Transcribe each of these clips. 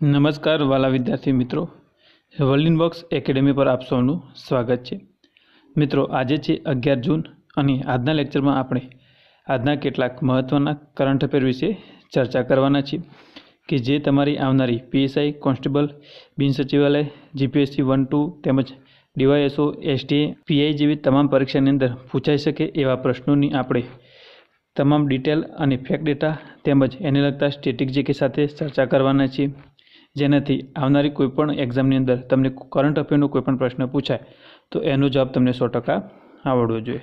નમસ્કાર વાલા વિદ્યાર્થી મિત્રો. વર્લ્ડ બોક્સ એકેડેમી પર આપ સૌનું સ્વાગત છે. મિત્રો, આજે છે અગિયાર જૂન અને આજના લેક્ચરમાં આપણે આજના કેટલાક મહત્ત્વના કરંટ અફેર વિશે ચર્ચા કરવાના છીએ કે જે તમારી આવનારી પીએસઆઈ કોન્સ્ટેબલ, બિન સચિવાલય, જીપીએસસી વન, ટુ તેમજ ડીવાયએસઓ, એસટીએ, પીઆઈ જેવી તમામ પરીક્ષાની અંદર પૂછાઈ શકે એવા પ્રશ્નોની આપણે તમામ ડિટેલ અને ફેક ડેટા તેમજ એને લગતા સ્ટેટિક જીકે સાથે ચર્ચા કરવાના છીએ. જેનાથી આવનારી કોઈપણ એક્ઝામની અંદર તમને કરંટ અફેરનો કોઈપણ પ્રશ્ન પૂછાય, તો એનો જવાબ તમને સો ટકા આવડવો જોઈએ.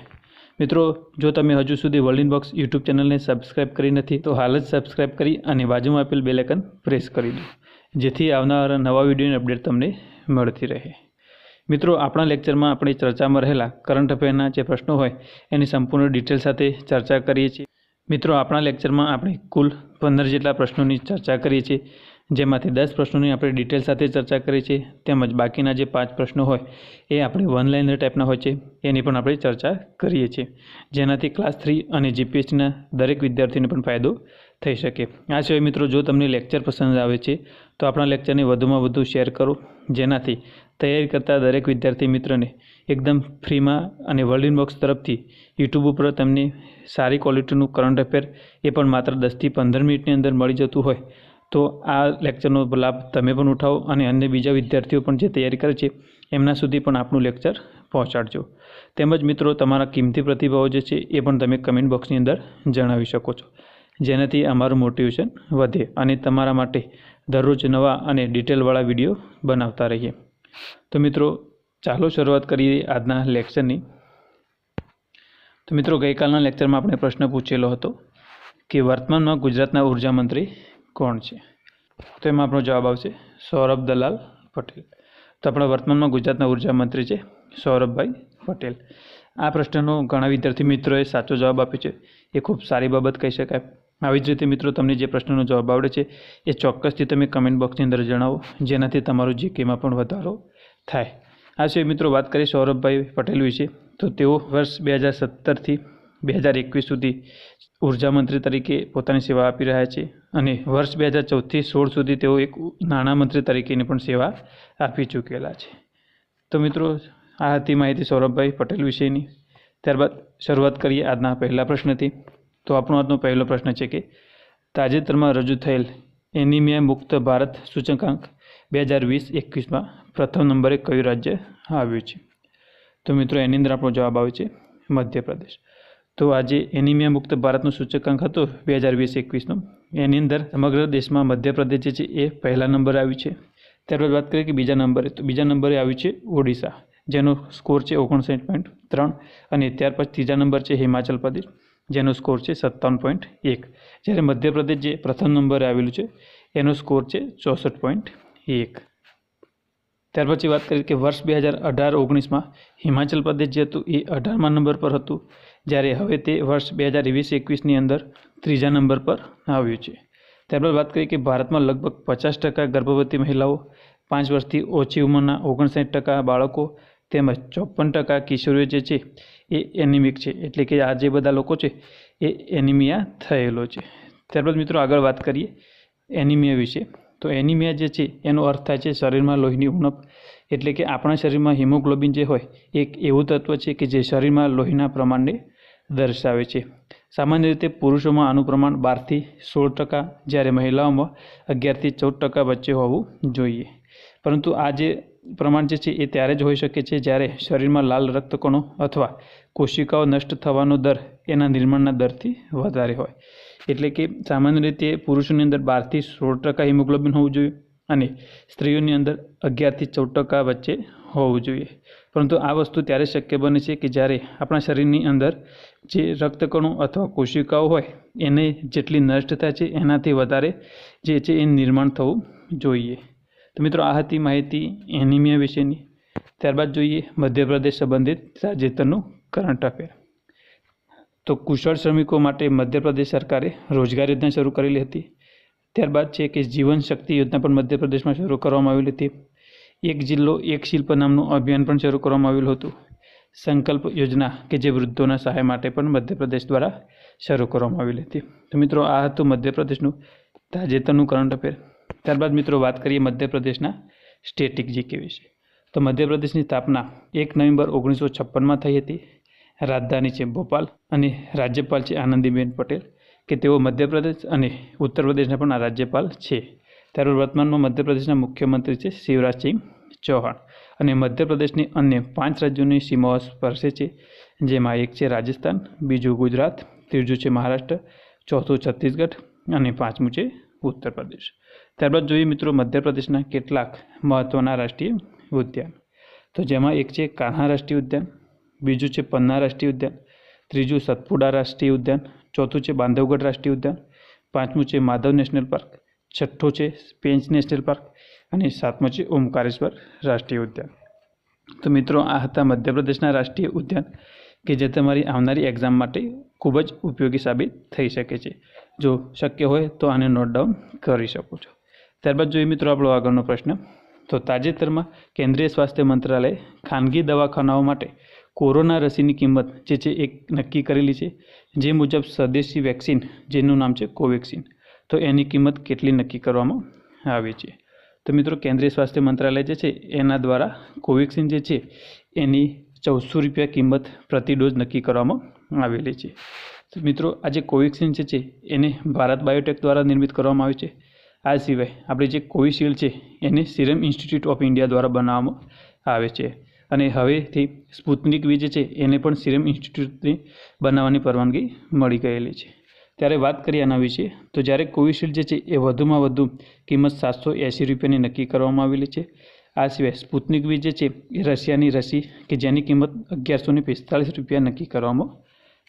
મિત્રો, જો તમે હજુ સુધી વર્લ્ડ બોક્સ યુટ્યુબ ચેનલને સબસ્ક્રાઇબ કરી નથી, તો હાલ જ સબસ્ક્રાઇબ કરી અને બાજુમાં આપેલ બેલેકન પ્રેસ કરી દો. જેથી આવનારા નવા વિડીયોની અપડેટ તમને મળતી રહે. મિત્રો, આપણા લેક્ચરમાં આપણે ચર્ચામાં રહેલા કરંટ અફેરના જે પ્રશ્નો હોય, એની સંપૂર્ણ ડિટેલ સાથે ચર્ચા કરીએ છીએ. મિત્રો, આપણા લેક્ચરમાં આપણે કુલ પંદર જેટલા પ્રશ્નોની ચર્ચા કરીએ છીએ. જેમાંથી દસ પ્રશ્નોની આપણે ડિટેલ સાથે ચર્ચા કરી છે, તેમજ બાકીના જે પાંચ પ્રશ્નો હોય, એ આપણે વન લાઇનર ટાઈપના હોય છે, એની પણ આપણે ચર્ચા કરીએ છીએ. જેનાથી ક્લાસ થ્રી અને જીપીએસસીના દરેક વિદ્યાર્થીને પણ ફાયદો થઈ શકે. આ સિવાય મિત્રો, જો તમને લેક્ચર પસંદ આવે છે, તો આપણા લેક્ચરને વધુમાં વધુ શેર કરો. જેનાથી તૈયારી કરતા દરેક વિદ્યાર્થી મિત્રને એકદમ ફ્રીમાં અને વર્લ્ડ ઇન બોક્સ તરફથી યુટ્યુબ ઉપર તમને સારી ક્વોલિટીનું કરંટ અફેર એ પણ માત્ર દસથી પંદર મિનિટની અંદર મળી જતું હોય તો આ લેક્ચરનો લાભ તમે પણ ઉઠાવો અને અન્ય બીજા વિદ્યાર્થીઓ પણ જે તૈયારી કરે છે, એમના સુધી પણ આપનું લેક્ચર પહોંચાડજો. તેમજ મિત્રો, તમારા કિંમતી પ્રતિભાવો જે છે, એ પણ તમે કમેન્ટ બોક્સની અંદર જણાવી શકો છો. જેનાથી અમારું મોટિવેશન વધે અને તમારા માટે દરરોજ નવા અને ડિટેલવાળા વીડિયો બનાવતા રહીએ. તો મિત્રો, ચાલો શરૂઆત કરીએ આજના લેક્ચરની તો મિત્રો, ગઈકાલના લેક્ચરમાં આપણે પ્રશ્ન પૂછેલો હતો કે વર્તમાનમાં ગુજરાતના ઊર્જા મંત્રી કોણ છે? તો એમાં આપણો જવાબ આવશે સૌરભ દલાલ પટેલ. તો આપણા વર્તમાનમાં ગુજરાતના ઊર્જા મંત્રી છે સૌરભભાઈ પટેલ. આ પ્રશ્નનો ઘણા વિદ્યાર્થી મિત્રોએ સાચો જવાબ આપ્યો છે. એ ખૂબ સારી બાબત કહી શકાય. આવી જ રીતે મિત્રો, તમને જે પ્રશ્નનો જવાબ આવડે છે એ ચોક્કસથી તમે કમેન્ટ બોક્સની અંદર જણાવો, જેનાથી તમારું જીકેમાં પણ વધારો થાય. આ સિવાય મિત્રો વાત કરીએ સૌરભભાઈ પટેલ વિશે. તો તેઓ વર્ષ બે હજાર સત્તરથી બે હજાર એકવીસ સુધી ઊર્જા મંત્રી તરીકે પોતાની સેવા આપી રહ્યા છે અને વર્ષ બે હજાર ચૌદથી સોળ સુધી તેઓ એક નાણામંત્રી તરીકેની પણ સેવા આપી ચૂકેલા છે. તો મિત્રો, આ હતી માહિતી સૌરભભાઈ પટેલ વિશેની. ત્યારબાદ શરૂઆત કરીએ આજના પહેલા પ્રશ્નથી. તો આપણો આજનો પહેલો પ્રશ્ન છે કે, તાજેતરમાં રજૂ થયેલ એનિમિયા મુક્ત ભારત સૂચકાંક બે હજાર વીસ એકવીસમાં પ્રથમ નંબરે કયું રાજ્ય આવ્યું છે? તો મિત્રો, એની અંદર આપણો જવાબ આવે છે મધ્યપ્રદેશ. તો આજે એનિમિયા મુક્ત ભારતનો સૂચકાંક હતો બે હજાર વીસ એકવીસનો. એની અંદર સમગ્ર દેશમાં મધ્યપ્રદેશ જે છે એ પહેલા નંબરે આવ્યું છે. ત્યારબાદ વાત કરીએ કે બીજા નંબરે. તો બીજા નંબરે આવ્યું છે ઓડિશા, જેનો સ્કોર છે ઓગણસાઠ પોઈન્ટ ત્રણ અને ત્યાર પછી ત્રીજા નંબર છે હિમાચલ પ્રદેશ, જેનો સ્કોર છે સત્તાવન પોઈન્ટ એક. જ્યારે મધ્યપ્રદેશ જે પ્રથમ નંબરે આવેલું છે, એનો સ્કોર છે ચોસઠ પોઈન્ટ એક. ત્યાર પછી વાત કરીએ કે વર્ષ બે હજાર અઢાર ઓગણીસમાં હિમાચલ પ્રદેશ જે હતું એ અઢારમા નંબર પર હતું. જ્યારે હવે તે વર્ષ બે હજાર વીસ એકવીસની અંદર ત્રીજા નંબર પર આવ્યું છે. ત્યારબાદ વાત કરીએ કે ભારતમાં લગભગ પચાસ ટકા ગર્ભવતી મહિલાઓ, પાંચ વર્ષથી ઓછી ઉંમરના ઓગણસાઠ ટકા બાળકો તેમજ ચોપન ટકા કિશોરીઓ જે છે એ એનિમિક છે. એટલે કે આ જે બધા લોકો છે એ એનિમિયા થયેલો છે. ત્યારબાદ મિત્રો આગળ વાત કરીએ એનિમિયા વિશે. તો એનિમિયા જે છે એનો અર્થ થાય છે શરીરમાં લોહીની ઉણપ. એટલે કે આપણા શરીરમાં હિમોગ્લોબિન જે હોય, એક એવું તત્વ છે કે જે શરીરમાં લોહીના પ્રમાણને દર્શાવે છે. સામાન્ય રીતે પુરુષોમાં આનું પ્રમાણ બારથી સોળ ટકા, જ્યારે મહિલાઓમાં અગિયારથી ચૌદ ટકા વચ્ચે હોવું જોઈએ. પરંતુ આ જે પ્રમાણ જે છે, એ ત્યારે જ હોઈ શકે છે, જ્યારે શરીરમાં લાલ રક્તકણો અથવા કોશિકાઓ નષ્ટ થવાનો દર એના નિર્માણના દરથી વધારે હોય. એટલે કે સામાન્ય રીતે પુરુષોની અંદર બારથી સોળ ટકા હિમોગ્લોબિન હોવું જોઈએ અને સ્ત્રીઓની અંદર અગિયારથી ચૌદ ટકા વચ્ચે હોવું જોઈએ. પરંતુ આ વસ્તુ ત્યારે શક્ય બને છે કે જ્યારે આપણા શરીરની અંદર જે રક્તકણો અથવા કોશિકાઓ હોય, એને જેટલી નષ્ટ થાય છે, એનાથી વધારે જે છે એ નિર્માણ થવું જોઈએ. તો મિત્રો, આ હતી માહિતી એનિમિયા વિશેની. ત્યારબાદ જોઈએ મધ્યપ્રદેશ સંબંધિત તાજેતરનું કરંટ અફેર. તો કુશળ શ્રમિકો માટે મધ્યપ્રદેશ સરકારે રોજગાર યોજના શરૂ કરેલી હતી. ત્યારબાદ છે કે જીવન શક્તિ યોજના પણ મધ્યપ્રદેશમાં શરૂ કરવામાં આવેલી હતી. એક જિલ્લો એક શિલ્પ નામનું અભિયાન પણ શરૂ કરવામાં આવેલું હતું. સંકલ્પ યોજના કે જે વૃદ્ધોના સહાય માટે પણ મધ્યપ્રદેશ દ્વારા શરૂ કરવામાં આવેલી હતી. તો મિત્રો, આ હતું મધ્યપ્રદેશનું તાજેતરનું કરંટ અફેર ત્યારબાદ મિત્રો, વાત કરીએ મધ્યપ્રદેશના સ્ટેટિક જીકે વિશે. તો મધ્યપ્રદેશની સ્થાપના એક નવેમ્બર ઓગણીસો છપ્પનમાં થઈ હતી. રાજધાની છે ભોપાલ અને રાજ્યપાલ છે આનંદીબેન પટેલ, કે તેઓ મધ્યપ્રદેશ અને ઉત્તર પ્રદેશના પણ રાજ્યપાલ છે. ત્યારબાદ વર્તમાનમાં મધ્યપ્રદેશના મુખ્યમંત્રી છે શિવરાજસિંહ ચૌહાણ અને મધ્યપ્રદેશની અન્ય પાંચ રાજ્યોની સીમાઓ સ્પર્શે છે, જેમાં એક છે રાજસ્થાન, બીજું ગુજરાત, ત્રીજું છે મહારાષ્ટ્ર, ચોથું છત્તીસગઢ અને પાંચમું છે ઉત્તર પ્રદેશ ત્યારબાદ જોઈએ મિત્રો મધ્યપ્રદેશના કેટલાક મહત્ત્વના રાષ્ટ્રીય ઉદ્યાન. તો જેમાં એક છે કાન્હા રાષ્ટ્રીય ઉદ્યાન, બીજું છે પન્ના રાષ્ટ્રીય ઉદ્યાન, ત્રીજું સતપુડા રાષ્ટ્રીય ઉદ્યાન, ચોથું છે બાંધવગઢ રાષ્ટ્રીય ઉદ્યાન, પાંચમું છે માધવ નેશનલ પાર્ક, છઠ્ઠું છે પેંચ નેશનલ પાર્ક અને સાતમો છે ઓમકારેશ્વર રાષ્ટ્રીય ઉદ્યાન. તો મિત્રો, આ હતા મધ્યપ્રદેશના રાષ્ટ્રીય ઉદ્યાન કે જે તમારી આવનારી એક્ઝામ માટે ખૂબ જ ઉપયોગી સાબિત થઈ શકે છે. જો શક્ય હોય તો આને નોટ ડાઉન કરી શકો છો. ત્યારબાદ જોઈએ મિત્રો આપણો આગળનો પ્રશ્ન. તો તાજેતરમાં કેન્દ્રીય સ્વાસ્થ્ય મંત્રાલયે ખાનગી દવાખાનાઓ માટે કોરોના રસીની કિંમત જે છે એક નક્કી કરેલી છે. જે મુજબ સ્વદેશી વેક્સિન, જેનું નામ છે કોવેક્સિન, તો એની કિંમત કેટલી નક્કી કરવામાં આવી છે? તો મિત્રો, કેન્દ્રીય સ્વાસ્થ્ય મંત્રાલય જે છે, એના દ્વારા કોવેક્સિન જે છે, એની ચૌદસો રૂપિયા કિંમત પ્રતિ ડોઝ નક્કી કરવામાં આવેલી છે. તો મિત્રો, આ જે કોવેક્સિન જે છે, એને ભારત બાયોટેક દ્વારા નિર્મિત કરવામાં આવી છે. આ સિવાય આપણે જે કોવિશિલ્ડ છે, એને સિરમ ઇન્સ્ટિટ્યૂટ ઓફ ઇન્ડિયા દ્વારા બનાવવામાં આવે છે. અને હવેથી સ્પુતનિક વી જે છે, એને પણ સિરમ ઇન્સ્ટિટ્યૂટની બનાવવાની પરવાનગી મળી ગયેલી છે. ત્યારે વાત કરીએ આના વિશે, તો જ્યારે કોવિશિલ્ડ જે છે એ વધુમાં વધુ કિંમત સાતસો એંસી રૂપિયાની નક્કી કરવામાં આવેલી છે. આ સિવાય સ્પુતનિક વી જે છે એ રશિયાની રસી કે જેની કિંમત અગિયારસો ને પિસ્તાલીસ રૂપિયા નક્કી કરવામાં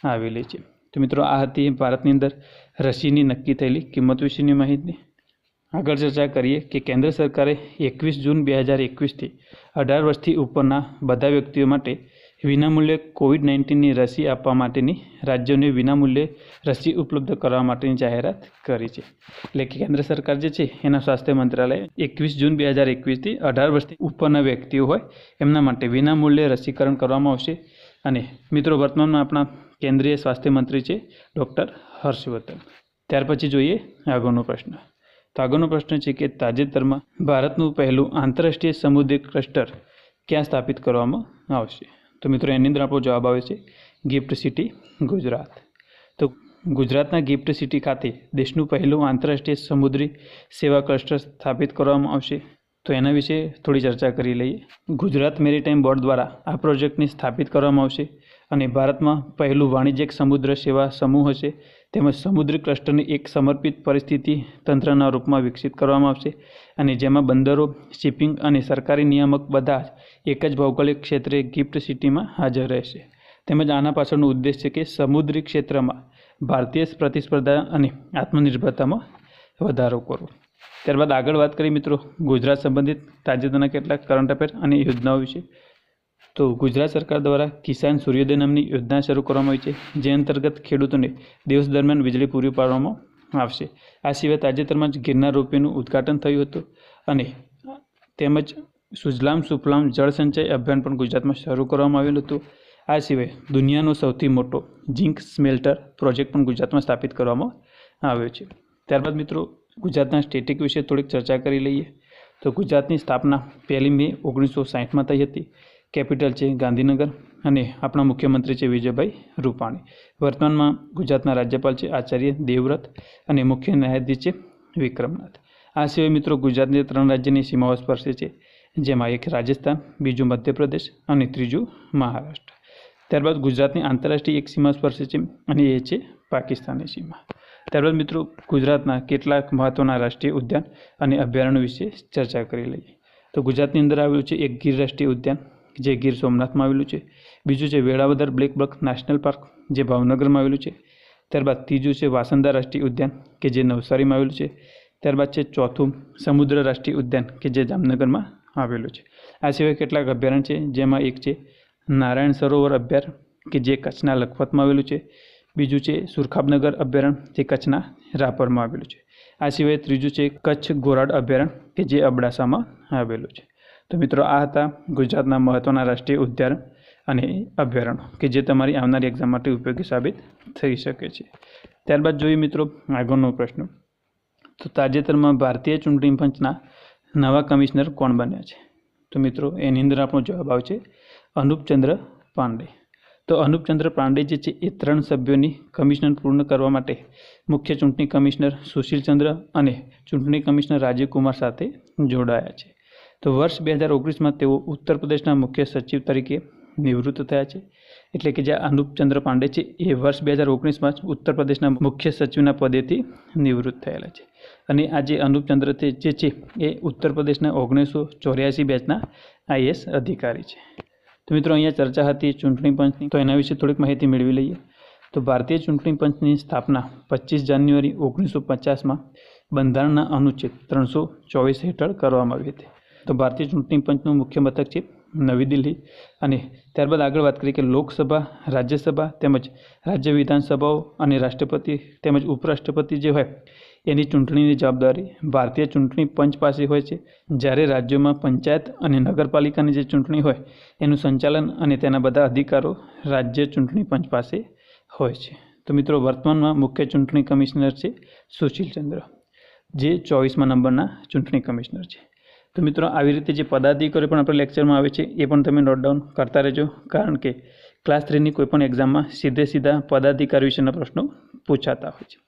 આવેલી છે. તો મિત્રો, આ હતી ભારતની અંદર રસીની નક્કી થયેલી કિંમત વિશેની માહિતી. આગળ ચર્ચા કરીએ કે કેન્દ્ર સરકારે એકવીસ જૂન બે હજાર એકવીસથી અઢાર વર્ષથી ઉપરના બધા વ્યક્તિઓ માટે વિનામૂલ્યે કોવિડ નાઇન્ટીનની રસી આપવા માટેની રાજ્યોને વિનામૂલ્યે રસી ઉપલબ્ધ કરવા માટેની જાહેરાત કરી છે. એટલે કે કેન્દ્ર સરકાર જે છે, એના સ્વાસ્થ્ય મંત્રાલયે એકવીસ જૂન બે હજાર એકવીસથી અઢાર વર્ષથી ઉપરના વ્યક્તિઓ હોય, એમના માટે વિનામૂલ્યે રસીકરણ કરવામાં આવશે. અને મિત્રો, વર્તમાનમાં આપણા કેન્દ્રીય સ્વાસ્થ્ય મંત્રી છે ડૉક્ટર હર્ષવર્ધન. ત્યાર પછી જોઈએ આગળનો પ્રશ્ન. તો આગળનો પ્રશ્ન છે કે તાજેતરમાં ભારતનું પહેલું આંતરરાષ્ટ્રીય સમુદ્રી ક્લસ્ટર ક્યાં સ્થાપિત કરવામાં આવશે? તો મિત્રો, એની અંદર આપણો જવાબ આવે છે, ગિફ્ટ સિટી, ગુજરાત. તો ગુજરાતના ગિફ્ટ સિટી ખાતે દેશનું પહેલું આંતરરાષ્ટ્રીય સમુદ્રી સેવા ક્લસ્ટર સ્થાપિત કરવામાં આવશે. તો એના વિશે થોડી ચર્ચા કરી લઈએ. ગુજરાત મેરીટાઈમ બોર્ડ દ્વારા આ પ્રોજેક્ટને સ્થાપિત કરવામાં આવશે અને ભારતમાં પહેલું વાણિજ્યિક સમુદ્ર સેવા સમૂહ હશે. તેમજ સમુદ્રી ક્લસ્ટરને એક સમર્પિત પરિસ્થિતિ તંત્રના રૂપમાં વિકસિત કરવામાં આવશે અને જેમાં બંદરો, શિપિંગ અને સરકારી નિયામક બધા જ એક જ ભૌગોલિક ક્ષેત્રે ગિફ્ટ સિટીમાં હાજર રહેશે. તેમજ આના પાછળનો ઉદ્દેશ છે કે સમુદ્રી ક્ષેત્રમાં ભારતીય પ્રતિસ્પર્ધા અને આત્મનિર્ભરતામાં વધારો કરવો. ત્યારબાદ આગળ વાત કરીએ મિત્રો ગુજરાત સંબંધિત તાજેતરના કેટલાક કરંટ અફેર અને યોજનાઓ વિશે. તો ગુજરાત સરકાર દ્વારા કિસાન સૂર્યોદય નામની યોજના શરૂ કરવામાં આવી છે. જે અંતર્ગત ખેડૂતોને દિવસ દરમિયાન વીજળી પૂરી પાડવામાં આવશે. આ સિવાય તાજેતરમાં જ ગિરનાર રોપવેનું ઉદ્ઘાટન થયું હતું અને તેમજ સુજલામ સુફલામ જળ સંચય અભિયાન પણ ગુજરાતમાં શરૂ કરવામાં આવેલું હતું. આ સિવાય દુનિયાનો સૌથી મોટો ઝિંક સ્મેલ્ટર પ્રોજેક્ટ પણ ગુજરાતમાં સ્થાપિત કરવામાં આવ્યો છે. ત્યારબાદ મિત્રો, ગુજરાતના સ્ટેટિક વિશે થોડીક ચર્ચા કરી લઈએ. તો ગુજરાતની સ્થાપના પહેલી મે ઓગણીસો સાહીઠમાં થઈ હતી. કેપિટલ છે ગાંધીનગર અને આપણા મુખ્યમંત્રી છે વિજયભાઈ રૂપાણી. વર્તમાનમાં ગુજરાતના રાજ્યપાલ છે આચાર્ય દેવવ્રત અને મુખ્ય ન્યાયાધીશ છે વિક્રમનાથ. આ સિવાય મિત્રો ગુજરાતની ત્રણ રાજ્યની સીમાઓ સ્પર્શે છે, જેમાં એક રાજસ્થાન, બીજું મધ્યપ્રદેશ અને ત્રીજું મહારાષ્ટ્ર. ત્યારબાદ ગુજરાતની આંતરરાષ્ટ્રીય એક સીમા સ્પર્શે છે અને એ છે પાકિસ્તાનની સીમા. ત્યારબાદ મિત્રો ગુજરાતના કેટલાક મહત્ત્વના રાષ્ટ્રીય ઉદ્યાન અને અભયારણ્યો વિશે ચર્ચા કરી લઈએ. તો ગુજરાતની અંદર આવેલું છે એક ગીર રાષ્ટ્રીય ઉદ્યાન જે ગીર સોમનાથમાં આવેલું છે. બીજું છે Velavadar blackbuck national park, જે ભાવનગરમાં આવેલું છે. ત્યારબાદ ત્રીજું છે વાસંદા રાષ્ટ્રીય ઉદ્યાન, કે જે નવસારીમાં આવેલું છે. ત્યારબાદ છે ચોથું સમુદ્ર રાષ્ટ્રીય ઉદ્યાન, કે જે જામનગરમાં આવેલું છે. આ સિવાય કેટલાક અભયારણ્ય છે, જેમાં એક છે નારાયણ સરોવર અભયારણ્ય, કે જે કચ્છના લખપતમાં આવેલું છે. બીજું છે સુરખાબનગર અભયારણ્ય, જે કચ્છના રાપરમાં આવેલું છે. આ સિવાય ત્રીજું છે કચ્છ ઘોરાડ અભયારણ્ય, કે જે અબડાસામાં આવેલું છે. તો મિત્રો, આ હતા ગુજરાતના મહત્ત્વના રાષ્ટ્રીય ઉદ્યાન અને અભયારણ્યો કે જે તમારી આવનારી એક્ઝામ માટે ઉપયોગી સાબિત થઈ શકે છે. ત્યારબાદ જોઈએ મિત્રો, આગળનો પ્રશ્ન. તો તાજેતરમાં ભારતીય ચૂંટણી પંચના નવા કમિશનર કોણ બન્યા છે? તો મિત્રો, એની અંદર આપણો જવાબ આવશે અનુપચંદ્ર પાંડે. તો અનુપચંદ્ર પાંડે જે છે, એ ત્રણ સભ્યોની કમિશનર પૂર્ણ કરવા માટે મુખ્ય ચૂંટણી કમિશનર સુશીલચંદ્ર અને ચૂંટણી કમિશનર રાજીવ કુમાર સાથે જોડાયા છે. તો વર્ષ બે હજાર ઓગણીસમાં તેઓ ઉત્તર પ્રદેશના મુખ્ય સચિવ તરીકે નિવૃત્ત થયા છે. એટલે કે જે અનુપચંદ્ર પાંડે છે, એ વર્ષ બે હજાર ઓગણીસમાં જ ઉત્તર પ્રદેશના મુખ્ય સચિવના પદેથી નિવૃત્ત થયેલા છે. અને આ જે અનુપચંદ્ર જે છે, એ ઉત્તર પ્રદેશના ઓગણીસો ચોર્યાસી બેચના આઈએસ અધિકારી છે. તો મિત્રો, અહીંયા ચર્ચા હતી ચૂંટણી પંચની. તો એના વિશે થોડીક માહિતી મેળવી લઈએ. તો ભારતીય ચૂંટણી પંચની સ્થાપના પચીસ જાન્યુઆરી ઓગણીસો પચાસમાં બંધારણના અનુચ્છેદ ત્રણસો ચોવીસ હેઠળ કરવામાં આવી હતી. તો ભારતીય ચૂંટણી પંચનું મુખ્ય મથક છે નવી દિલ્હી. અને ત્યારબાદ આગળ વાત કરીએ કે લોકસભા, રાજ્યસભા તેમજ રાજ્ય વિધાનસભાઓ અને રાષ્ટ્રપતિ તેમજ ઉપરાષ્ટ્રપતિ જે હોય એની ચૂંટણીની જવાબદારી ભારતીય ચૂંટણી પંચ પાસે હોય છે. જ્યારે રાજ્યોમાં પંચાયત અને નગરપાલિકાની જે ચૂંટણી હોય એનું સંચાલન અને તેના બધા અધિકારો રાજ્ય ચૂંટણી પંચ પાસે હોય છે. તો મિત્રો, વર્તમાનમાં મુખ્ય ચૂંટણી કમિશનર છે સુશીલ ચંદ્ર, જે ચોવીસમા નંબરના ચૂંટણી કમિશનર છે. તો મિત્રો, આવી રીતે જે પદાધિકારીઓ પણ આપણે લેક્ચરમાં આવે છે, એ પણ તમે નોટ ડાઉન કરતા રહેજો. કારણ કે ક્લાસ થ્રીની કોઈપણ એક્ઝામમાં સીધે સીધા પદાધિકારી વિશેના પ્રશ્નો પૂછાતા હોય છે.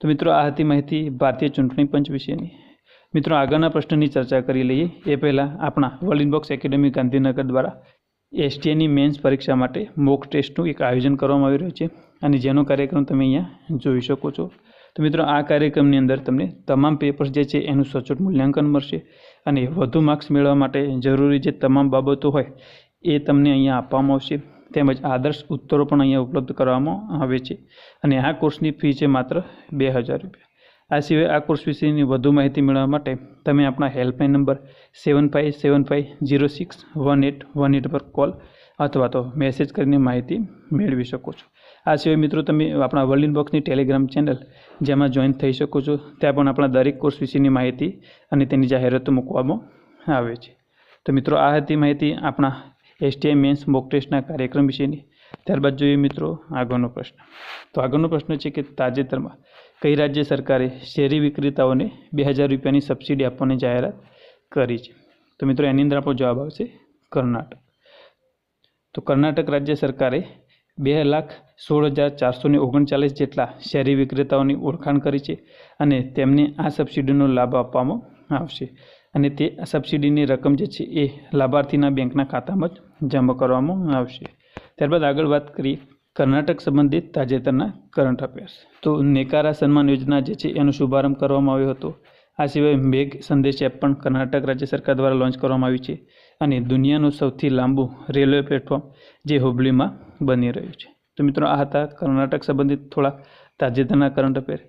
તો મિત્રો, આ હતી માહિતી ભારતીય ચૂંટણી પંચ વિશેની. મિત્રો, આગળના પ્રશ્નની ચર્ચા કરી લઈએ. એ પહેલાં આપણા વર્લ્ડ ઇનબોક્સ એકેડેમી ગાંધીનગર દ્વારા એસટીએની મેન્સ પરીક્ષા માટે મોક ટેસ્ટનું એક આયોજન કરવામાં આવી રહ્યું છે અને જેનો કાર્યક્રમ તમે અહીંયા જોઈ શકો છો. તો મિત્રો, આ કાર્યક્રમની અંદર તમને તમામ પેપર્સ જે છે, એનું સચોટ મૂલ્યાંકન મળશે. અને વધુ માર્ક્સ મેળવવા માટે જરૂરી જે તમામ બાબતો હોય, એ તમને અહીંયા આપવામાં આવશે. તેમજ આદર્શ ઉત્તરો પણ અહીંયા ઉપલબ્ધ કરવામાં આવે છે. અને આ કોર્સની ફી છે માત્ર બે હજાર રૂપિયા. આ સિવાય આ કોર્સ વિશેની વધુ માહિતી મેળવવા માટે તમે આપણા helpline number seven five seven five zero six one eight one eight પર કોલ અથવા તો મેસેજ કરીને માહિતી મેળવી શકો છો. આ સિવાય મિત્રો તમે આપણા વર્લ્ડ ઇનબોક્સની ટેલિગ્રામ ચેનલ જેમાં જોઈન થઈ શકો છો, ત્યાં પણ આપણા દરેક કોર્સ વિશેની માહિતી અને તેની જાહેરાતો મૂકવામાં આવે છે. તો મિત્રો, આ હતી માહિતી આપણા એસટીઆઈ મેન્સ મોક ટેસ્ટના કાર્યક્રમ વિશેની. ત્યારબાદ જોઈએ મિત્રો આગળનો પ્રશ્ન. તો આગળનો પ્રશ્ન છે કે તાજેતરમાં કઈ રાજ્ય સરકારે શેરી વિક્રેતાઓને બે હજાર રૂપિયાની સબસિડી આપવાની જાહેરાત કરી છે? તો મિત્રો, એની અંદર આપણો જવાબ આવશે કર્ણાટક. તો કર્ણાટક રાજ્ય સરકારે બે લાખ સોળ હજાર ચારસો ને ઓગણચાલીસ જેટલા શેરી વિક્રેતાઓની ઓળખાણ કરી છે અને તેમને આ સબસિડીનો લાભ આપવામાં આવશે. અને તે સબસિડીની રકમ જે છે એ લાભાર્થીના બેંકના ખાતામાં જ જમા કરવામાં આવશે. ત્યારબાદ આગળ વાત કરીએ કર્ણાટક સંબંધિત તાજેતરના કરંટ અફેર્સ. તો નેકારા સન્માન યોજના જે છે એનો શુભારંભ કરવામાં આવ્યો હતો. આ સિવાય મેઘ સંદેશ એપ પણ કર્ણાટક રાજ્ય સરકાર દ્વારા લોન્ચ કરવામાં આવી છે અને દુનિયાનું સૌથી લાંબુ રેલવે પ્લેટફોર્મ જે હુબલીમાં બની રહ્યું છે. તો મિત્રો, આ હતા કર્ણાટક સંબંધિત થોડા તાજેતરના કરંટ અફેર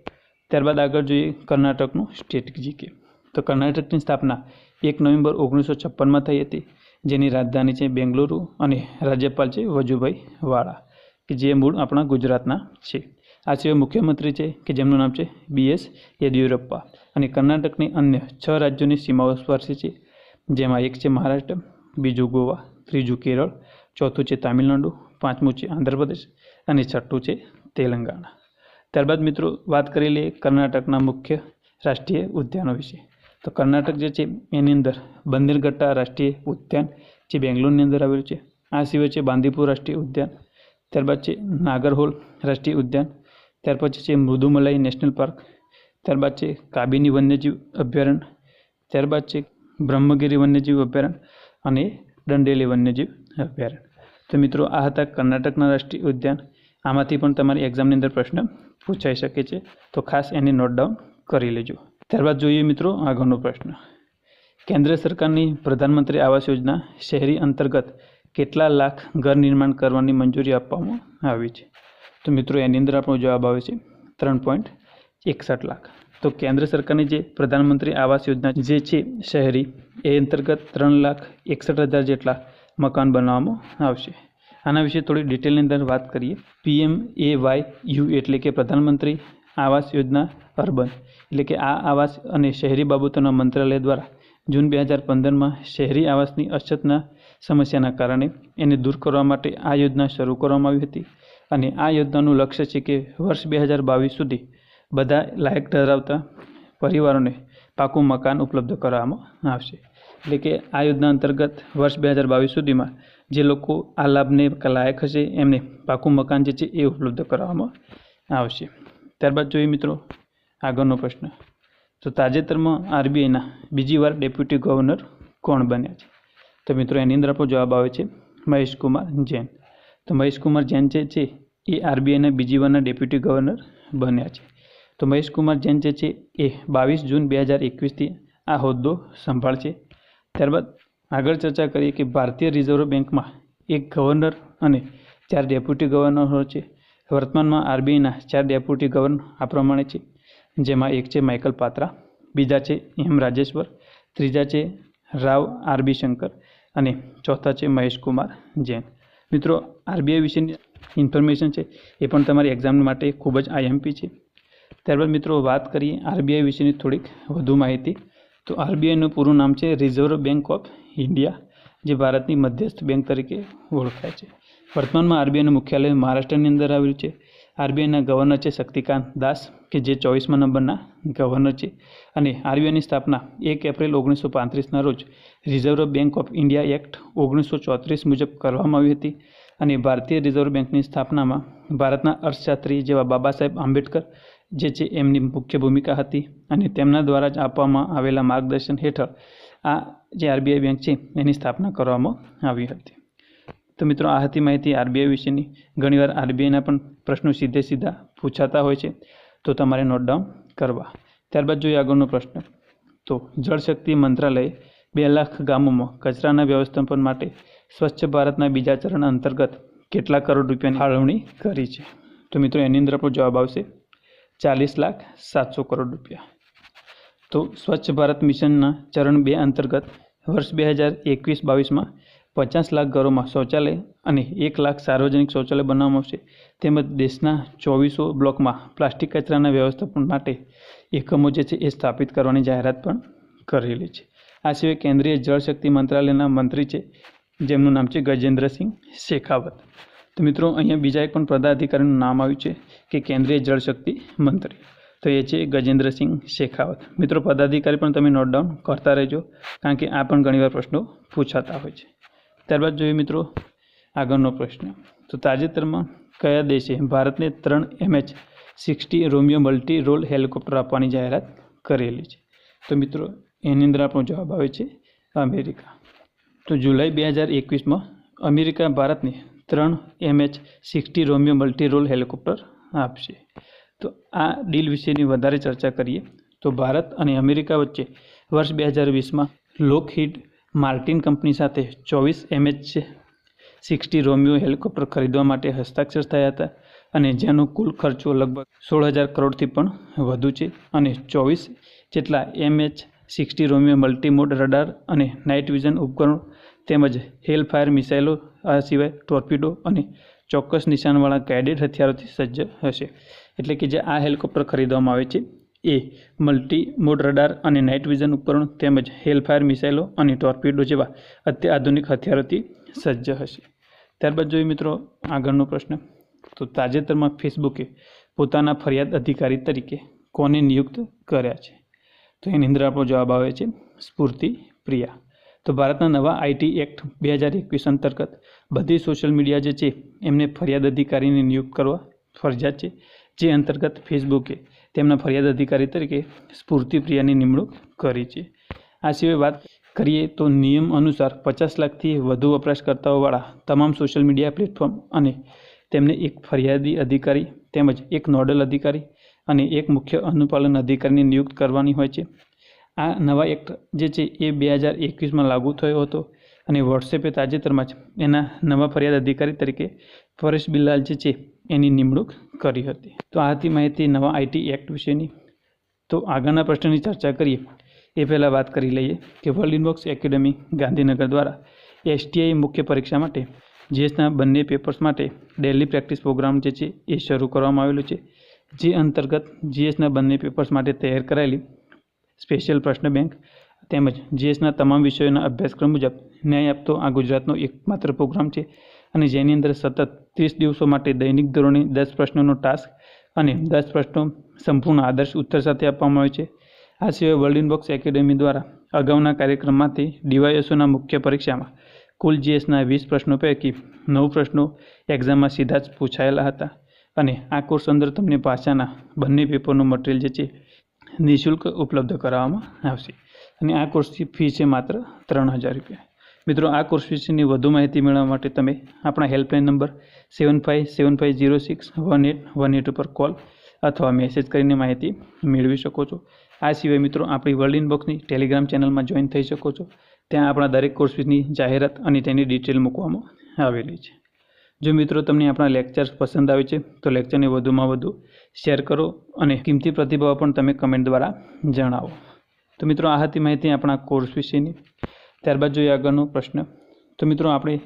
ત્યારબાદ આગળ જોઈએ કર્ણાટકનું સ્ટેટ જીકે તો કર્ણાટકની સ્થાપના એક નવેમ્બર ઓગણીસો છપ્પનમાં થઈ હતી, જેની રાજધાની છે બેંગલુરુ અને રાજ્યપાલ છે વજુભાઈ વાળા, કે જે મૂળ આપણા ગુજરાતના છે. આ સિવાય મુખ્યમંત્રી છે, કે જેમનું નામ છે બી એસ યેદિયુરપ્પા. અને કર્ણાટકની અન્ય છ રાજ્યોની સીમાઓ સ્પર્શે છે. જેમાં એક છે મહારાષ્ટ્ર, બીજું ગોવા, ત્રીજું કેરળ, ચોથું છે તામિલનાડુ, પાંચમું છે આંધ્રપ્રદેશ અને છઠ્ઠું છે તેલંગાણા. ત્યારબાદ મિત્રો વાત કરી લઈએ કર્ણાટકના મુખ્ય રાષ્ટ્રીય ઉદ્યાનો વિશે. તો કર્ણાટક જે છે એની અંદર બંદરગટ્ટા રાષ્ટ્રીય ઉદ્યાન જે બેંગ્લોરની અંદર આવેલું છે. આ સિવાય છે બાંદીપુર રાષ્ટ્રીય ઉદ્યાન, ત્યારબાદ છે નાગરહોલ રાષ્ટ્રીય ઉદ્યાન, ત્યાર પછી છે મૃદુમલાઈ નેશનલ પાર્ક ત્યારબાદ છે કાબીની વન્યજીવ અભયારણ્ય, ત્યારબાદ છે બ્રહ્મગીરી વન્યજીવ અભયારણ્ય અને દંડેલી વન્યજીવ અભયારણ્ય. તો મિત્રો, આ હતા કર્ણાટકના રાષ્ટ્રીય ઉદ્યાન. આમાંથી પણ તમારી એક્ઝામની અંદર પ્રશ્ન પૂછાઈ શકે છે. તો ખાસ એને નોટ ડાઉન કરી લેજો. ત્યારબાદ જોઈએ મિત્રો આગળનો પ્રશ્ન. કેન્દ્ર સરકારની પ્રધાનમંત્રી આવાસ યોજના શહેરી અંતર્ગત કેટલા લાખ ઘર નિર્માણ કરવાની મંજૂરી આપવામાં આવી છે? તો મિત્રો, એની અંદર આપણો જવાબ આવે છે ત્રણ પોઈન્ટ એકસઠ લાખ. તો કેન્દ્ર સરકારની જે પ્રધાનમંત્રી આવાસ યોજના જે છે શહેરી, એ અંતર્ગત ત્રણ લાખ એકસઠ હજાર જેટલા મકાન બનાવવામાં આવશે. આના વિશે થોડી ડિટેલની અંદર વાત કરીએ. પીએમ એ વાય યુ એટલે કે પ્રધાનમંત્રી આવાસ યોજના અર્બન. એટલે કે આ આવાસ અને શહેરી બાબતોના મંત્રાલય દ્વારા જૂન બે હજાર પંદરમાં શહેરી આવાસની અછતના સમસ્યાના કારણે એને દૂર કરવા માટે આ યોજના શરૂ કરવામાં આવી હતી. અને આ યોજનાનું લક્ષ્ય છે કે વર્ષ બે હજાર બાવીસ સુધી બધા લાયક ધરાવતા પરિવારોને પાકું મકાન ઉપલબ્ધ કરાવવામાં આવશે. એટલે કે આ યોજના અંતર્ગત વર્ષ બે હજાર બાવીસ સુધીમાં જે લોકો આ લાભને લાયક હશે, એમને પાકું મકાન જે છે એ ઉપલબ્ધ કરાવવામાં આવશે. ત્યારબાદ જોઈએ મિત્રો આગળનો પ્રશ્ન. તો તાજેતરમાં આરબીઆઈના બીજી વાર ડેપ્યુટી ગવર્નર કોણ બન્યા છે? તો મિત્રો એની અંદર આપણો જવાબ આવે છે મહેશકુમાર જૈન. તો મહેશકુમાર જૈન જે છે એ આરબીઆઈના બીજી વારના ડેપ્યુટી ગવર્નર બન્યા છે. તો મહેશકુમાર જૈન જે છે એ બાવીસ જૂન બે હજાર એકવીસથી આ હોદ્દો સંભાળશે. ત્યારબાદ આગળ ચર્ચા કરીએ કે ભારતીય રિઝર્વ બેંકમાં એક ગવર્નર અને ચાર ડેપ્યુટી ગવર્નરો છે. વર્તમાનમાં આરબીઆઈના ચાર ડેપ્યુટી ગવર્નર આ પ્રમાણે છે. જેમાં એક છે માઇકલ પાત્રા, બીજા છે એમ રાજેશ્વર, ત્રીજા છે રાવ આરબી શંકર અને ચોથા છે મહેશકુમાર જૈન. મિત્રો, આરબીઆઈ વિશેની ઇન્ફોર્મેશન છે એ પણ તમારી એક્ઝામ માટે ખૂબ જ આઈએમપી છે. ત્યારબાદ મિત્રો વાત કરીએ આરબીઆઈ વિશેની થોડીક વધુ માહિતી. તો આરબીઆઈનું પૂરું નામ છે રિઝર્વ બેંક ઓફ ઇન્ડિયા જે ભારતની મધ્યસ્થ બેંક તરીકે ઓળખાય છે. વર્તમાનમાં આરબીઆઈનું મુખ્યાલય મહારાષ્ટ્રની અંદર આવેલું છે. આરબીઆઈના ગવર્નર છે શક્તિકાંત દાસ, કે જે ચોવીસમા નંબરના ગવર્નર છે. અને આરબીઆઈની સ્થાપના એક એપ્રિલ ઓગણીસો પાંત્રીસના રોજ Reserve Bank of India Act ઓગણીસો ચોત્રીસ મુજબ કરવામાં આવી હતી. અને ભારતીય રિઝર્વ બેંકની સ્થાપનામાં ભારતના અર્થશાસ્ત્રી જેવા બાબા સાહેબ આંબેડકર જે છે એમની મુખ્ય ભૂમિકા હતી અને તેમના દ્વારા જ આપવામાં આવેલા માર્ગદર્શન હેઠળ આ જે આરબીઆઈ બેંક છે એની સ્થાપના કરવામાં આવી હતી. તો મિત્રો, આ હતી માહિતી આરબીઆઈ વિશેની. ઘણીવાર આરબીઆઈના પણ પ્રશ્નો સીધે સીધા પૂછાતા હોય છે. તો તમારે નોટ ડાઉન કરવા. ત્યારબાદ જોઈએ આગળનો પ્રશ્ન. તો જળશક્તિ મંત્રાલયે બે લાખ ગામોમાં કચરાના વ્યવસ્થાપન માટે સ્વચ્છ ભારતના બીજા ચરણ અંતર્ગત કેટલા કરોડ રૂપિયાની ફાળવણી કરી છે? તો મિત્રો, એની અંદર આપણો જવાબ આવશે ચાલીસ લાખ સાતસો કરોડ રૂપિયા. તો સ્વચ્છ ભારત મિશનના ચરણ બે અંતર્ગત વર્ષ બે હજાર એકવીસ બાવીસમાં પચાસ લાખ ઘરોમાં શૌચાલય અને એક લાખ સાર્વજનિક શૌચાલય બનાવવામાં આવશે. તેમજ દેશના ચોવીસો બ્લોકમાં પ્લાસ્ટિક કચરાના વ્યવસ્થાપન માટે એકમો જે છે એ સ્થાપિત કરવાની જાહેરાત પણ કરેલી છે. આ સિવાય કેન્દ્રીય જળશક્તિ મંત્રાલયના મંત્રી છે, જેમનું નામ છે ગજેન્દ્રસિંહ શેખાવત. તો મિત્રો, અહીંયા બીજા એક પણ પદાધિકારીનું નામ આવ્યું છે કે કેન્દ્રીય જળશક્તિ મંત્રી. તો એ છે ગજેન્દ્રસિંહ શેખાવત. મિત્રો, પદાધિકારી પણ તમે નોટ ડાઉન કરતા રહેજો, કારણ કે આ પણ ઘણીવાર પ્રશ્નો પૂછાતા હોય છે. ત્યારબાદ જોઈએ મિત્રો, આગળનો પ્રશ્ન. તો તાજેતરમાં કયા દેશે ભારતને ત્રણ MH sixty Romeo multi role helicopter આપવાની જાહેરાત કરેલી છે? તો મિત્રો, એની અંદર આપણો જવાબ આવે છે અમેરિકા. તો જુલાઈ બે હજાર એકવીસમાં અમેરિકા ભારતને ત્રણ MH sixty Romeo multi role helicopter આપશે. તો આ ડીલ વિશેની વધારે ચર્ચા કરીએ. તો ભારત અને અમેરિકા વચ્ચે વર્ષ બે હજાર વીસમાં લોકહિટ માર્ટિન કંપની સાથે ચોવીસ એમએચ સિક્સટી રોમિયો હેલિકોપ્ટર ખરીદવા માટે હસ્તાક્ષર થયા હતા અને જેનો કુલ ખર્ચો લગભગ સોળ હજાર કરોડથી પણ વધુ છે અને ચોવીસ જેટલા MH sixty Romeo multimode radar અને નાઇટ વિઝન ઉપકરણો તેમજ હેલ ફાયર મિસાઇલો, આ સિવાય ટોર્પિડો અને ચોક્કસ નિશાનવાળા ગાઇડેડ હથિયારોથી સજ્જ હશે. એટલે કે જે આ હેલિકોપ્ટર ખરીદવામાં આવે છે, એ મલ્ટી મોડ રડાર અને નાઇટ વિઝન ઉપકરણો તેમજ હેલફાયર મિસાઇલો અને ટોર્પિડો જેવા અત્યાધુનિક હથિયારોથી સજ્જ હશે. ત્યારબાદ જોઈએ મિત્રો આગળનો પ્રશ્ન. તો તાજેતરમાં ફેસબુકે પોતાના ફરિયાદ અધિકારી તરીકે કોને નિયુક્ત કર્યા છે? તો એની અંદર આપણો જવાબ આવે છે સ્ફૂર્તિ પ્રિયા. તો ભારતના નવા આઈટી એક્ટ બે હજાર એકવીસ અંતર્ગત બધી સોશિયલ મીડિયા જે છે, એમને ફરિયાદ અધિકારીને નિયુક્ત કરવા ફરજિયાત છે. જે અંતર્ગત ફેસબુકે તેમના ફરિયાદ અધિકારી તરીકે સ્ફૂર્તિ પ્રિયાની નિમણૂક કરી છે. આ સિવાય વાત કરીએ તો નિયમ અનુસાર પચાસ લાખથી વધુ વપરાશકર્તાઓવાળા તમામ સોશિયલ મીડિયા પ્લેટફોર્મ અને તેમને એક ફરિયાદી અધિકારી તેમજ એક નોડલ અધિકારી અને એક મુખ્ય અનુપાલન અધિકારીની નિયુક્ત કરવાની હોય છે. આ નવા એક્ટ જે છે એ બે હજાર એકવીસમાં લાગુ થયો હતો અને વોટ્સએપે તાજેતરમાં જ એના નવા ફરિયાદ અધિકારી તરીકે પરેશ બિલાલ જે છે એની નિમણૂક કરી હતી. તો આ હતી માહિતી નવા આઈટી એક્ટ વિશેની. તો આગળના પ્રશ્નની ચર્ચા કરીએ. એ પહેલાં વાત કરી લઈએ કે વર્લ્ડ ઇનબોક્સ એકેડમી ગાંધીનગર દ્વારા એસટીઆઈ મુખ્ય પરીક્ષા માટે જીએસના બંને પેપર્સ માટે ડેલી પ્રેક્ટિસ પ્રોગ્રામ જે છે એ શરૂ કરવામાં આવેલો છે. જે અંતર્ગત જીએસના બંને પેપર્સ માટે તૈયાર કરાયેલી સ્પેશિયલ પ્રશ્ન બેંક તેમજ જીએસના તમામ વિષયોના અભ્યાસક્રમ મુજબ ન્યાય આપતો આ ગુજરાતનો એકમાત્ર પ્રોગ્રામ છે અને જેની અંદર સતત ત્રીસ દિવસો માટે દૈનિક ધોરણે દસ પ્રશ્નોનો ટાસ્ક અને દસ પ્રશ્નો સંપૂર્ણ આદર્શ ઉત્તર સાથે આપવામાં આવે છે. આ સિવાય વર્લ્ડ ઇનબોક્સ એકેડેમી દ્વારા અગાઉના કાર્યક્રમમાંથી ડીવાયએસઓના મુખ્ય પરીક્ષામાં કુલ જીએસના વીસ પ્રશ્નો પૈકી નવ પ્રશ્નો એક્ઝામમાં સીધા જ પૂછાયેલા હતા અને આ કોર્સ અંદર તમને ભાષાના બંને પેપરનું મટીરિયલ જે છે નિઃશુલ્ક ઉપલબ્ધ કરાવવામાં આવશે. અને આ કોર્સની ફી છે માત્ર ત્રણ હજાર રૂપિયા. મિત્રો, આ કોર્સ વિશેની વધુ માહિતી મેળવવા માટે તમે આપણા helpline number seven five seven five zero six one eight one eight ઉપર કોલ અથવા મેસેજ કરીને માહિતી મેળવી શકો છો. આ સિવાય મિત્રો, આપણી વર્લ્ડ ઇનબોક્સની ટેલિગ્રામ ચેનલમાં જોઈન થઈ શકો છો. ત્યાં આપણા દરેક કોર્સ ફીસની જાહેરાત અને તેની ડિટેલ મૂકવામાં આવેલી છે. જો મિત્રો તમને આપણા લેક્ચર્સ પસંદ આવે છે, તો લેક્ચરને વધુમાં વધુ શેર કરો અને કિંમતી પ્રતિભાવ પણ તમે કમેન્ટ દ્વારા જણાવો. તો મિત્રો, આ હતી માહિતી આપણા કોર્સ વિશેની. ત્યારબાદ જોઈએ આગળનો પ્રશ્ન. તો મિત્રો, આપણે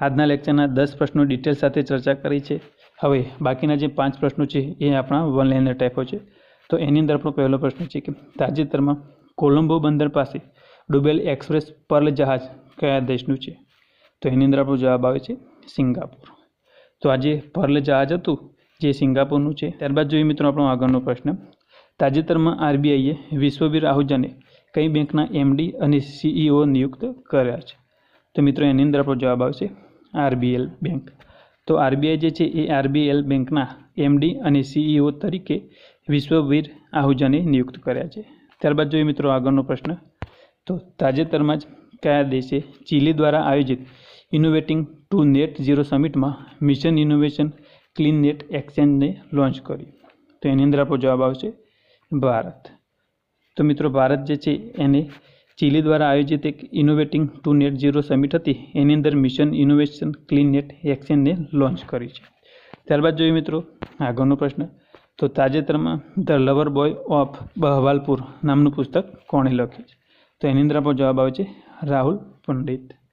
આજના લેક્ચરના દસ પ્રશ્નો ડિટેલ સાથે ચર્ચા કરી છે. હવે બાકીના જે પાંચ પ્રશ્નો છે, એ આપણા વન લાઇનર ટાઈપો છે. તો એની અંદર આપણો પહેલો પ્રશ્ન છે કે, તાજેતરમાં કોલંબો બંદર પાસે ડૂબેલ એક્સપ્રેસ પર્લ જહાજ કયા દેશનું છે? તો એની અંદર આપણો જવાબ આવે છે સિંગાપુર. તો આજે પર્લ જહાજ હતું, જે સિંગાપુરનું છે. ત્યારબાદ જોઈએ મિત્રો આપણો આગળનો પ્રશ્ન. તાજેતરમાં આરબીઆઈએ વિશ્વવીર આહુજાને કઈ બેંકના એમડી અને સીઈઓ નિયુક્ત કર્યા છે? તો મિત્રો એની અંદર આપણો જવાબ આવશે, આરબીએલ બેંક. તો આરબીઆઈ જે છે એ આરબીએલ બેંકના એમડી અને સીઈઓ તરીકે વિશ્વવીર આહુજાને નિયુક્ત કર્યા છે. ત્યારબાદ જોઈએ મિત્રો આગળનો પ્રશ્ન. તો તાજેતરમાં જ કયા દેશે ચીલી દ્વારા આયોજિત ઇનોવેટિંગ ટુ નેટ ઝીરો સમિટમાં મિશન ઇનોવેશન ક્લીન નેટ એક્સચેન્જને લોન્ચ કર્યું. તો એની અંદર આપણો જવાબ આવશે ભારત. તો મિત્રો, ભારત જે છે, એને ચીલી દ્વારા આયોજિત એક innovating to net zero summit હતી. એની અંદર મિશન ઇનોવેશન ક્લીન નેટ એક્સચેન્જને લોન્ચ કરી છે. ત્યારબાદ જોઈએ મિત્રો, આગળનો પ્રશ્ન. તો તાજેતરમાં the lover boy of Bahawalpur નામનું પુસ્તક કોણે લખ્યું છે? તો એની અંદર આપણો જવાબ આવે છે રાહુલ પંડિત.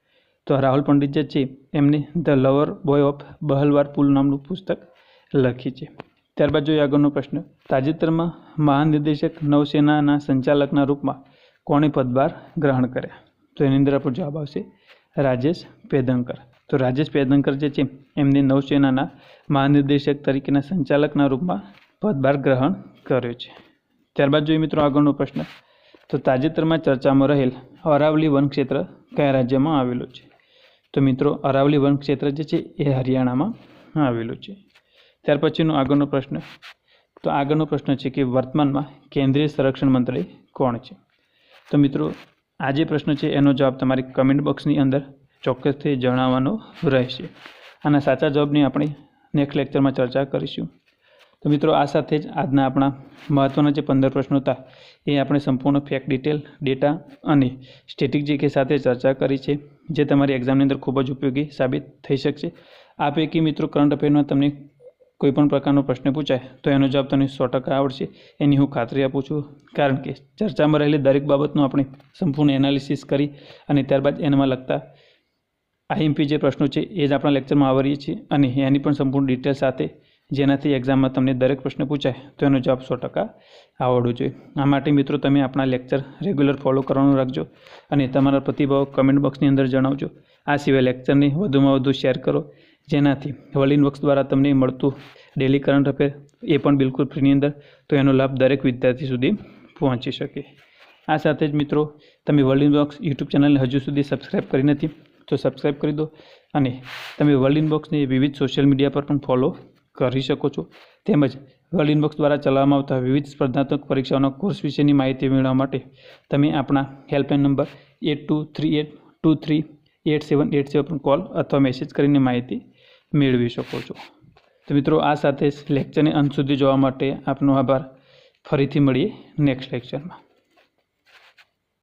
તો રાહુલ પંડિત જે છે, એમની the lover boy of Bahawalpur નામનું પુસ્તક લખી છે. ત્યારબાદ જોઈએ આગળનો પ્રશ્ન. તાજેતરમાં મહાનિર્દેશક નૌસેનાના સંચાલકના રૂપમાં કોણે પદભાર ગ્રહણ કર્યા? તો એની અંદર આપણો જવાબ આવશે રાજેશ પેદંકર. તો રાજેશ પેદંકર જે છે, એમને નૌસેનાના મહાનિર્દેશક તરીકેના સંચાલકના રૂપમાં પદભાર ગ્રહણ કર્યો છે. ત્યારબાદ જોઈએ મિત્રો આગળનો પ્રશ્ન. તો તાજેતરમાં ચર્ચામાં રહેલ અરાવલી વન ક્ષેત્ર કયા રાજ્યમાં આવેલું છે? તો મિત્રો, અરાવલી વન ક્ષેત્ર જે છે, એ હરિયાણામાં આવેલું છે. ત્યાર પછીનો આગળનો પ્રશ્ન. તો આગળનો પ્રશ્ન છે કે વર્તમાનમાં કેન્દ્રીય સંરક્ષણ મંત્રી કોણ છે? તો મિત્રો, આ જે પ્રશ્ન છે, એનો જવાબ તમારી કમેન્ટ બોક્સની અંદર ચોક્કસથી જણાવવાનો રહેશે. આના સાચા જવાબની આપણે નેક્સ્ટ લેક્ચરમાં ચર્ચા કરીશું. તો મિત્રો આ સાથે જ આજના આપણા મહત્ત્વના જે પંદર પ્રશ્નો હતા, એ આપણે સંપૂર્ણ ફેક ડિટેલ ડેટા અને સ્ટેટિક સાથે ચર્ચા કરી છે, જે તમારી એક્ઝામની અંદર ખૂબ જ ઉપયોગી સાબિત થઈ શકશે. આ પૈકી મિત્રો કરંટ અફેરમાં તમને કોઈપણ પ્રકારનો પ્રશ્ન પૂછાય, તો એનો જવાબ તમને સો ટકા આવડશે. એની હું ખાતરી આપું છું, કારણ કે ચર્ચામાં રહેલી દરેક બાબતનું આપણે સંપૂર્ણ એનાલિસિસ કરી અને ત્યારબાદ એનામાં લગતા આઈએમપી જે પ્રશ્નો છે, એ જ આપણા લેક્ચરમાં આવરીએ છીએ અને એની પણ સંપૂર્ણ ડિટેલ સાથે જેનાથી એક્ઝામમાં તમને દરેક પ્રશ્ન પૂછાય, તો એનો જવાબ સો ટકા આવડવો જોઈએ. આ માટે મિત્રો તમે આપણા લેક્ચર રેગ્યુલર ફોલો કરવાનું રાખજો અને તમારા પ્રતિભાવ કમેન્ટ બોક્સની અંદર જણાવજો. આ સિવાય લેક્ચરને વધુમાં વધુ શેર કરો, જેનાથી વર્લ્ડ વર્ક્સ દ્વારા તમને મળતું ડેલી કરંટ અફેર એ પણ બિલકુલ ફ્રીની અંદર, તો એનો લાભ દરેક વિદ્યાર્થી સુધી પહોંચી શકે. આ સાથે જ મિત્રો, તમે વર્લ્ડ ઇનબોક્સ યુટ્યુબ ચેનલને હજુ સુધી સબસ્ક્રાઈબ કરી નથી, તો સબસ્ક્રાઈબ કરી દો અને તમે વર્લ્ડ ઇનબોક્સને વિવિધ સોશિયલ મીડિયા પર પણ ફોલો કરી શકો છો. તેમજ વર્લ્ડ ઇનબોક્સ દ્વારા ચલાવવામાં આવતા વિવિધ સ્પર્ધાત્મક પરીક્ષાઓના કોર્સ વિશેની માહિતી મેળવવા માટે તમે આપણા helpline number eight two three eight two three eight seven eight seven પર કોલ અથવા મેસેજ કરીને માહિતી મેળવી શકો છો. તો મિત્રો, આ સાથે લેક્ચરને અંત સુધી જોવા માટે આપનો આભાર. ફરીથી મળીએ નેક્સ્ટ લેક્ચરમાં.